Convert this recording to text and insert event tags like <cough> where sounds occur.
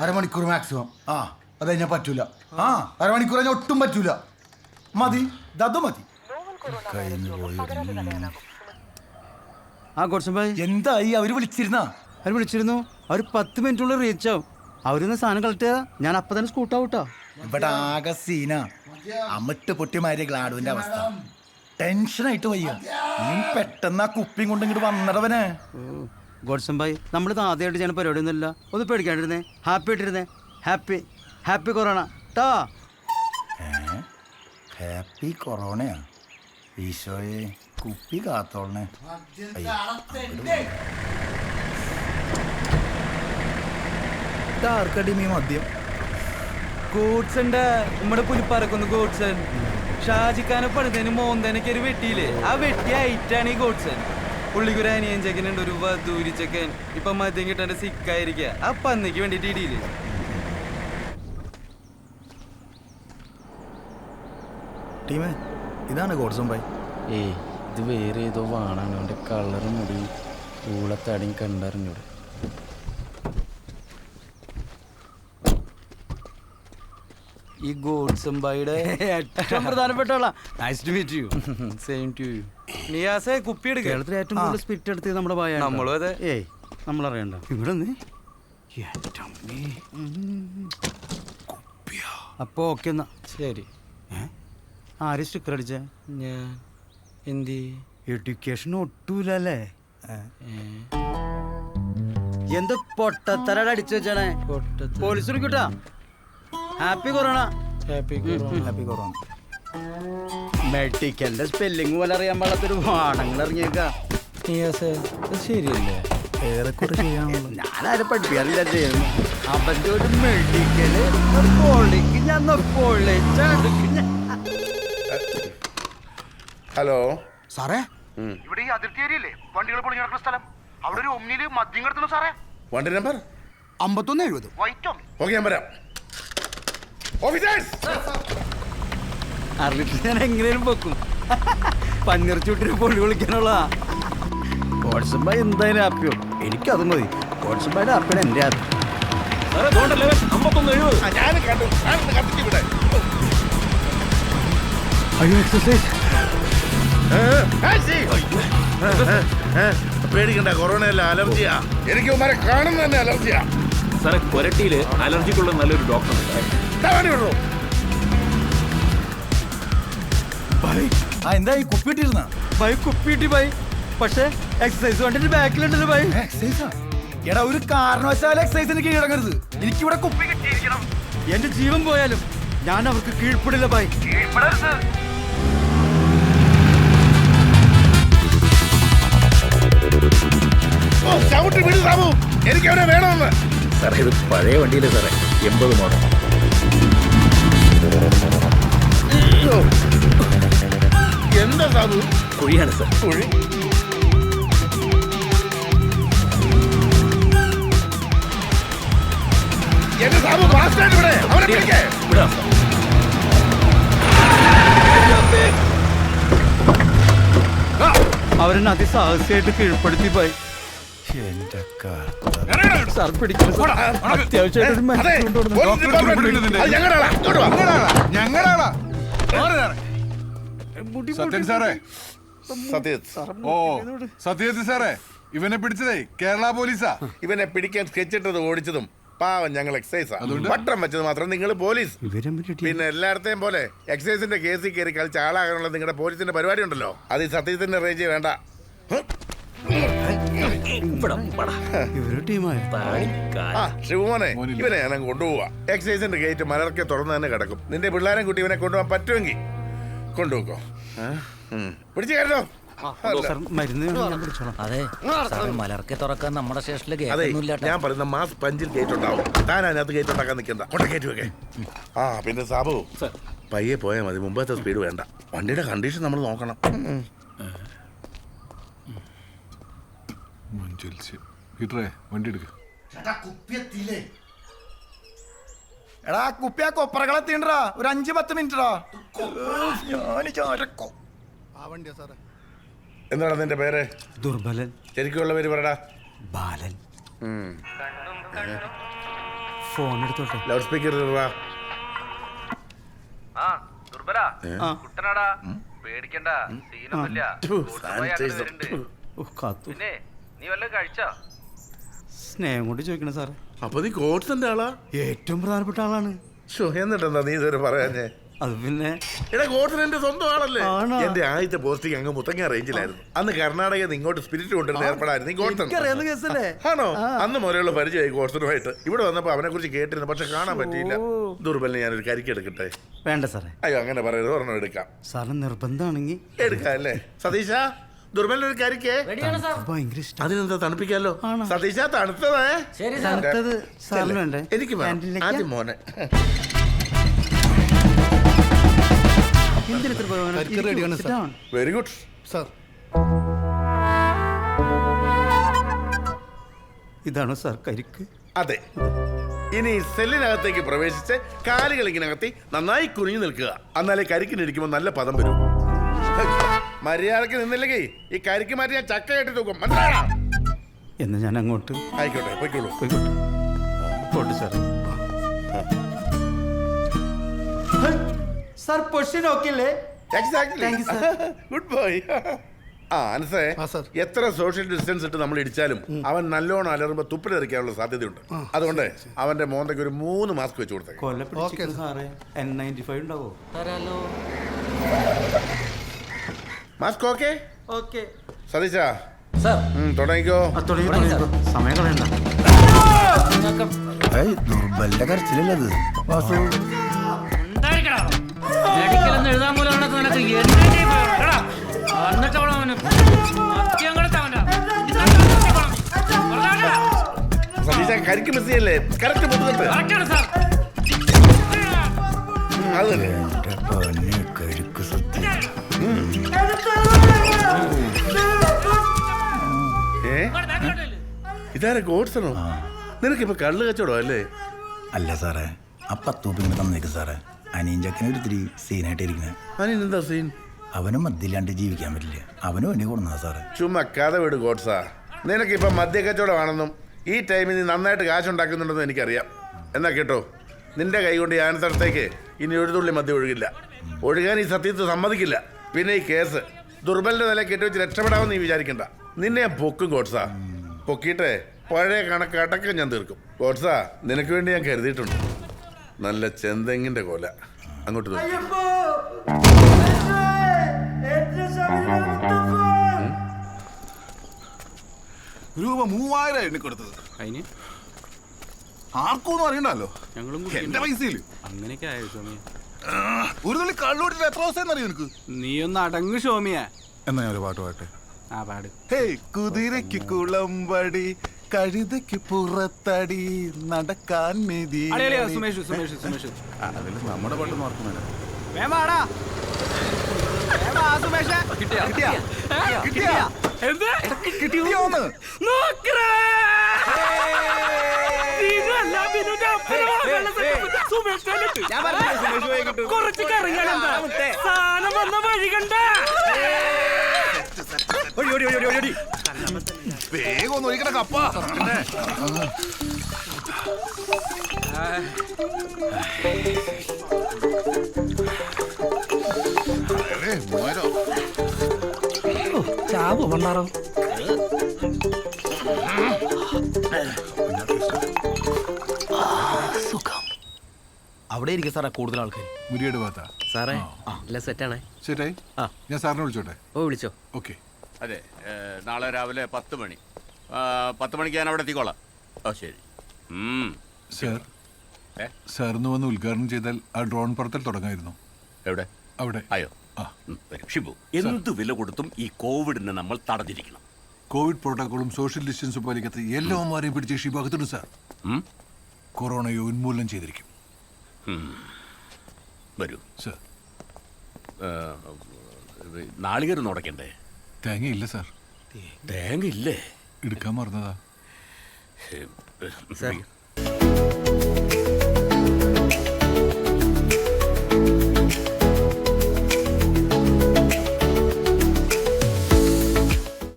അരമണിക്കൂർ മാക്സിമം ആ. അത് കഴിഞ്ഞാൽ പറ്റൂല. ആ. അരമണിക്കൂർ കഴിഞ്ഞാൽ ഒട്ടും പറ്റൂല. മതി. ദതു മതി. ആ ഭായ്. എന്തായി അവർ വിളിച്ചിരുന്ന? അവർ വിളിച്ചിരുന്നു. അവർ പത്ത് മിനിറ്റുള്ളിൽ റീച്ച് ആവും. അവരിന്ന് സാധനം കളക്ട് ചെയ്താൽ ഞാൻ അപ്പൊ തന്നെ സ്കൂട്ടാവൂട്ടോ ഇവിടെ ആകെ സീന. അമിട്ട് പൊട്ടിമാരിയ ഗ്ലാഡുവിന്റെ അവസ്ഥ. ടെൻഷനായിട്ട് വയ്യ. നീ പെട്ടെന്ന് ആ കുപ്പിയും കൊണ്ട് ഇങ്ങോട്ട് വന്നടവനെ. ഗോഡ്സൺ ഭായ് നമ്മളിത് ആദ്യമായിട്ട് ചെയ്യുന്ന പരിപാടിയൊന്നുമില്ല. ഒന്ന് പേടിക്കാണ്ടിരുന്നേ. ഹാപ്പി ആയിട്ടിരുന്നേ. ഹാപ്പി ഹാപ്പി കൊറോണ ടാ ഹാപ്പി കൊറോണയാ ഈശോയെ കുപ്പി കാത്തോളണേ. ആർക്കടി മീ മദ്യം? ഗോഡ്സന്റെ നമ്മുടെ പുലിപ്പാറക്കൊന്ന് ഗോഡ്സൺ. ഷാജിക്കാനെ പണിതേന് മോന്തേനൊക്കെ ഒരു വെട്ടിയില്ലേ? ആ വെട്ടി ഐറ്റാണ് ഈ ഗോഡ്സൺ. പുള്ളിക്കൊരു അനിയൻ ചെക്കനുണ്ട് ഒരു വധൂരി ചെക്കൻ. ഇപ്പൊ മദ്യം കിട്ടാൻ സിക്കായിരിക്കുക ആ പന്നിക്ക് വേണ്ടിട്ട് ഇടിയില്ലേ? ടീമേ ഇതാണ് ഗോഡ്സും ബൈ. ഏയ് ഇത് വേറെ ഏതോ വാണാണ്. അവന്റെ കളറ് മുടി ഊളത്തടിയും കണ്ടറിഞ്ഞൂടെ. ഈ ഗോഡ്സും ബൈയുടെ <laughs> ഏറ്റവും പ്രധാനപ്പെട്ട ആളാ nice to meet you same to you നിയാസെ കുപ്പി എടുക്കുക കേരളത്തിൽ ഏറ്റവും കൂടുതൽ സ്പിരിറ്റ് എടുത്തത് നമ്മുടെ ഭയ നമ്മളും അതെ. ഏയ് നമ്മളറിയണ്ട. ഇവിടെ നിന്ന്? അപ്പൊ ഓക്കെ എന്നാ. ശരി. ആര് സ്റ്റിക്കർ അടിച്ച? ഞാൻ. എന്തി? എഡ്യൂക്കേഷൻ ഒട്ടൂലല്ലേ? എന്ത് പൊട്ടത്തരട അടിച്ചു വെച്ചാണേ police വിളിക്കൂട്ടാ happy corona happy corona happy corona മെഡിക്കലിന്റെ spelling പോലെ അറിയാൻ പാടാത്തൊരു വാണങ്ങൾ ഇറങ്ങിയേക്കാ ശരിയല്ലേ? ഏറെക്കുറെ ചെയ്യാനുള്ള. ഞാനാരും പഠിപ്പിക്കാറില്ല ചെയ്യുന്നു അവന്റെ ഒരു മെഡിക്കൽ ഞാൻ ഹലോ സാറേ? ഇവിടെ ഈ അതിർത്തി ഏരിയല്ലേ വണ്ടികൾ പൊളിഞ്ഞു കിടക്കുന്ന സ്ഥലം. അവിടെ ഒരു ഒന്നിൽ മദ്യം കിടത്തുന്നു സാറേ. വണ്ടി നമ്പർ അമ്പത്തൊന്ന് എഴുപത്. വൈറ്റോ? ഓക്കെ ഞാൻ വരാം. ഓഫീസേഴ്സ് അറിഞ്ഞിട്ട് ഞാൻ എങ്ങനെയും വെക്കും പന്നിറച്ചൂട്ടിന് പൊടി പൊള്ളി വിളിക്കാനുള്ള വാട്സപ്പ് എന്തായാലും ആപ്പിയോ? എനിക്കത് മതി. എന്റെ കത്തിച്ചു ഇവിടെ. അയ്യോ എക്സസൈസ് പേടിക്കണ്ട കൊറോണ അല്ല അലർജിയാ. എനിക്ക് ഉമാരെ കാണുന്ന തന്നെ അലർജിയാ. സാറെ കൊരട്ടിയിൽ അലർജിക്കുള്ള നല്ലൊരു ഡോക്ടർ ദാ ആ എന്താ ഈ ബൈ കുപ്പിട്ടി ബൈ. പക്ഷേ എക്സസൈസ് കണ്ടിട്ട് ബാക്കിലുണ്ടല്ലോ ബൈ. എക്സൈസാ എടാ ഒരു കാരണവശാലും എക്സൈസിന് കീഴടങ്ങരുത്. എനിക്കിവിടെ കുപ്പി എന്റെ ജീവൻ പോയാലും ഞാൻ അവർക്ക് കീഴ്പ്പെടില്ല ബൈ. ഓ ചവിട്ടി വിടു സാബു എനിക്ക് അവനെ വേണമെന്ന്. സാറേ ഇത് പഴയ വണ്ടിയിലെ സാറേ? എൺപത് മോഡൽ. എന്താ സാബു കുഴിയാണ് സാർ. കുഴി? എന്റെ സാബു ഫാസ്റ്റായിട്ട് ഇവിടെ. അവനെ പിടിക്കേ. വിടാം അവരെന്നെ അതിസാഹസികമായിട്ട് കീഴ്പ്പെടുത്തി പോയി. എന്റെ സാർ പിടിക്കുന്നു അത്യാവശ്യമായിട്ട് ഞങ്ങളാളാ. ഞങ്ങളാളാ. സത്യൻ സാറേ. സത്യജിത്ത് ഓ. സത്യജിത്ത് സാറേ ഇവനെ പിടിച്ചതേ കേരള പോലീസാ. ഇവനെ പിടിക്കാൻ സ്കെച്ചിട്ടത് ഓടിച്ചതും പാവം ഞങ്ങൾ എക്സൈസാ പട്ടം വെച്ചത് മാത്രം നിങ്ങൾ പോലീസ്. ഇവരെ പറ്റി പിന്നെ എല്ലായിടത്തെയും പോലെ എക്സൈസിന്റെ കേസിൽ കയറി കളിച്ച് ആളാകാനുള്ള നിങ്ങളുടെ പോലീസിന്റെ പരിപാടി ഉണ്ടല്ലോ. അത് ഈ സത്യത്തിന്റെ റേഞ്ച് വേണ്ട. ശിവമോനെ ഇവനെ ഞാൻ കൊണ്ടുപോവാ. എക്സൈസിന്റെ ഗേറ്റ് മലർക്കെ തുറന്നു തന്നെ കിടക്കും. നിന്റെ പിള്ളേരെ കുട്ടി ഇവനെ കൊണ്ടുപോകാൻ പറ്റുമെങ്കിൽ കൊണ്ടുപോക്കോ. പിടിച്ചു കയറോ സാർ മരുന്ന് വേണോ? ഞാൻ പിടിച്ചോളാം അതെ. മലർക്കെ തുറക്കാൻ നമ്മുടെ സ്റ്റേഷനിൽ ഞാൻ പറയുന്ന മാസ് പഞ്ചിൽ ഗേറ്റ് ഉണ്ടാവും താൻ അതിനകത്ത് ഗേറ്റ് ഉണ്ടാക്കാൻ നിൽക്കണ്ട. കൊണ്ട ഗേറ്റ് വെക്കേ ആ പിന്നെ സാബു പയ്യെ പോയാൽ മതി. മുമ്പത്തെ സ്പീഡ് വേണ്ട. വണ്ടിയുടെ കണ്ടീഷൻ നമ്മൾ നോക്കണം. ഹീറ്ററേ വണ്ടി എടുക്കുക കുപ്പി എത്തിയില്ലേ എടാ കുപ്പി ആ കൊപ്പറകളെത്തിണ്ടാ ഒരു അഞ്ച് പത്ത് മിനിറ്റാ ഞാൻ ചാരക്കോ എന്താണ് നിന്റെ പേര്? ദുർബലൻ. ശരിക്കുള്ള പേര് പറടാ. ബാലൻ. ഫോൺ എടുത്തോട്ടെ ലൗഡ് സ്പീക്കർ ആ ദുർബല. കുട്ടനാടാ. പേടിക്കണ്ട സീനൊന്നുമില്ല. പിന്നെ നീ വല്ലതും കഴിച്ചോ? സ്നേഹം കൊണ്ട് ചോദിക്കണം സാറേ. അപ്പൊ നീ കോട്സിന്റെ ആളാ? ഏറ്റവും പ്രധാനപ്പെട്ട ആളാണ്. എന്നിട്ടെന്താ നീ ഇതുവരെ പറയാഞ്ഞേ? അത് പിന്നെ എടാ കോട്ടൻ എന്റെ സ്വന്തം ആളല്ലേ? ആണോ? എന്റെ ആദ്യത്തെ പോസ്റ്റിംഗ് അങ്ങ് മുത്തങ്ങ റേഞ്ചിലായിരുന്നു അന്ന് കർണാടകയിൽ നിന്ന് ഇങ്ങോട്ട് സ്പിരിറ്റ് കൊണ്ടുവരുന്ന ഏർപ്പെടായിരുന്നു. നീ എനിക്കറിയാവുന്ന കേസല്ലേ ആണോ? അന്ന് മുതലുള്ള പരിചയമായി കോട്ടനുമായിട്ട് ഇവിടെ വന്നപ്പോ അവനെ കുറിച്ച് കേട്ടിരുന്നു പക്ഷെ കാണാൻ പറ്റിയില്ല. ദുർബലിനെ ഞാനൊരു കരിക്ക് എടുക്കട്ടെ? വേണ്ട സാറേ. അയ്യോ അങ്ങനെ പറയരുത് ഒരെണ്ണം എടുക്കാം. സാറിന് നിർബന്ധമാണെങ്കിൽ എടുക്കാം അല്ലേ? സതീശ? ദുർബലിന് ഒരു കരിക്ക് അതിനെന്താ തണുപ്പിക്കാലോ? സതീശ തണുത്തതേ എനിക്ക് വേണം? ആദ്യം മോനെ. Very good sir. ഇതാണോ സാർ കരിക്ക്? അതെ. ഇനി സെല്ലിനകത്തേക്ക് പ്രവേശിച്ച് കാലുകൾ ഇങ്ങനെ അകത്തി നന്നായി കുനിഞ്ഞു നിൽക്കുക. എന്നാലേ കരിക്കിനിരിക്കുമ്പോൾ നല്ല പദം വരും. മര്യാദയ്ക്ക് നിന്നില്ലെങ്കിൽ ഈ കരിക്ക് മാറ്റി ഞാൻ ചക്ക കെട്ടി തൂക്കും. മനസ്സിലായോ? എന്ന് ഞാൻ അങ്ങോട്ട്? ആയിക്കോട്ടെ പോയിക്കോളൂ. പോയിക്കോട്ടെ. പോട്ടെ സാർ സാർ പൊസിഷൻ നോക്കില്ലേ ഗുഡ് ബോയ് ആ അനസേ ആ, എത്ര സോഷ്യൽ ഡിസ്റ്റൻസ് ഇട്ട് നമ്മൾ ഇടിച്ചാലും അവൻ നല്ലോണം അലറുമ്പോ തുപ്പിലെറിക്കാനുള്ള സാധ്യതയുണ്ട്. അതുകൊണ്ട് അവന്റെ മോന്തയ്ക്ക് ഒരു മൂന്ന് മാസ്ക് വെച്ച് കൊടുത്തേക്ക്. മാസ്ക് ഓക്കെ ഓക്കെ സതീശ സർ തുടങ്ങിക്കോ തുടങ്ങി തുടങ്ങി സമയം കളയണ്ട ദുർബലിന്റെ കരച്ചിലല്ലത് വാസു. എഴുതാൻ പോലും എന്നിട്ട് അവന്. സതീശ കരിക്ക് മിസ് ചെയ്യല്ലേ കറക്റ്റ്. അത് തന്നെ. ഏ. ഇതാരെ ഗോഡ്സണോ? നിനക്കിപ്പോ കള്ളു കച്ചവടം അല്ലേ? അല്ല സാറേ ആ പത്ത് തന്നേക്ക് സാറേ. അനിയഞ്ചക്കനെ ഒരിത്തിരി സീനായിട്ടിരിക്കുന്നത് അനിയൻ എന്താ സീൻ? അവനും മദ്യമില്ലാണ്ട് ജീവിക്കാൻ പറ്റില്ല. അവനും വേണ്ടി കൊടുന്നാ സാറേ. ചുമ്മാ കഥ വിട് ഗോഡ്സാ. നിനക്കിപ്പോ മദ്യ കച്ചവടമാണെന്നും ഈ ടൈമിൽ നീ നന്നായിട്ട് കാശുണ്ടാക്കുന്നുണ്ടെന്നും എനിക്കറിയാം. എന്നാ കേട്ടോ നിന്റെ കൈ കൊണ്ട് ഈ ആനത്തടത്തേക്ക് ഇനി ഒരു തുള്ളി മദ്യം ഒഴുകില്ല. ഒഴുകാൻ ഈ സത്യത്തെ സമ്മതിക്കില്ല. പിന്നെ ഈ കേസ് ദുർബലിന്റെ നില കെട്ടിവെച്ച് രക്ഷപ്പെടാമെന്ന് നീ വിചാരിക്കണ്ട. നിന്നെ ഞാൻ പൊക്കും ഗോഡ്സാ. പൊക്കിയിട്ടേ പഴയ കണക്ക് അടക്കം ഞാൻ തീർക്കും. ഗോഡ്സാ നിനക്ക് വേണ്ടി ഞാൻ കരുതിയിട്ടുണ്ട്. നല്ല ചെന്തെങ്ങിന്റെ കൊല. അങ്ങോട്ട്. രൂപ മൂവായിരം എണ്ണി കൊടുത്തത് അതിന്? ആർക്കൊന്നും അറിയണ്ടല്ലോ? ഞങ്ങളും എന്റെ പൈസയിൽ. അങ്ങനെയൊക്കെ ആയോ സോമിയ ഒരു തുള്ളി കള്ളോട്ടിട്ട് എത്ര ദിവസം അറിയോ നിനക്ക്? നീ ഒന്ന് അടങ്ങ് സോമിയ എന്നാ ഞാൻ ഒരു പാട്ട് പാട്ടെ? ആ പാട്. ഹേയ് കുതിരയ്ക്ക് കുളമ്പടി കഴുതയ്ക്ക് പുറത്തടി നടക്കാൻ നിധി സുമേഷ് സുമേഷ് സുമേഷ്. അതിൽ നമ്മുടെ പാട്ട് കിട്ടിയ? കിട്ടിയാ? കിട്ടിയാ? കിട്ടിയോന്ന്. നോക്കടാ. ഇതല്ല ബിനുവിന്റെ കുറച്ച് കറിയാണെന്താ സാധനം വന്ന വഴി കണ്ട. വേഗം ഒന്ന് ഒഴിക്കണ കപ്പ. ചാവോ പണ്ടാറോ അവിടെ ഇരിക്കും സാറേ കൂടുതൽ ആൾക്കാർ മുരിയുടെ ഭാഗത്താ? സാറേ എല്ലാം സെറ്റാണേ ശരിയായി. ആ. ഞാൻ സാറിനെ വിളിച്ചോട്ടെ? ഓ വിളിച്ചോ. ഓക്കെ. അതെ ഏ, നാളെ രാവിലെ പത്ത് മണി. ആ, പത്ത് മണിക്ക് ഞാൻ അവിടെ എത്തിക്കോളാം. ഓ ശരി. ഉം. സാർ ഏ? സാറിന് വന്ന് ഉദ്ഘാടനം ചെയ്താൽ ആ ഡ്രോൺ പറത്തൽ തുടങ്ങായിരുന്നു. എവിടെ? അവിടെ. ആയോ? ആ. ഉം, വരൂ. ഷിബു എന്ത് വില കൊടുത്തും ഈ കോവിഡിനെ നമ്മൾ തടഞ്ഞിരിക്കണം. കോവിഡ് പ്രോട്ടോക്കോളും സോഷ്യൽ ഡിസ്റ്റൻസും പാലിക്കാത്ത എല്ലാവന്മാരെയും പിടിച്ച് ഷിഭാഗത്തുണ്ട് സാർ. ഉം? കൊറോണയെ ഉന്മൂലനം ചെയ്തിരിക്കും. വരൂ. സർ. നാളികേരം തേങ്ങ തേങ്ങയില്ല സാർ. തേങ്ങ ഇല്ലേ എടുക്കാൻ മറന്നതാ.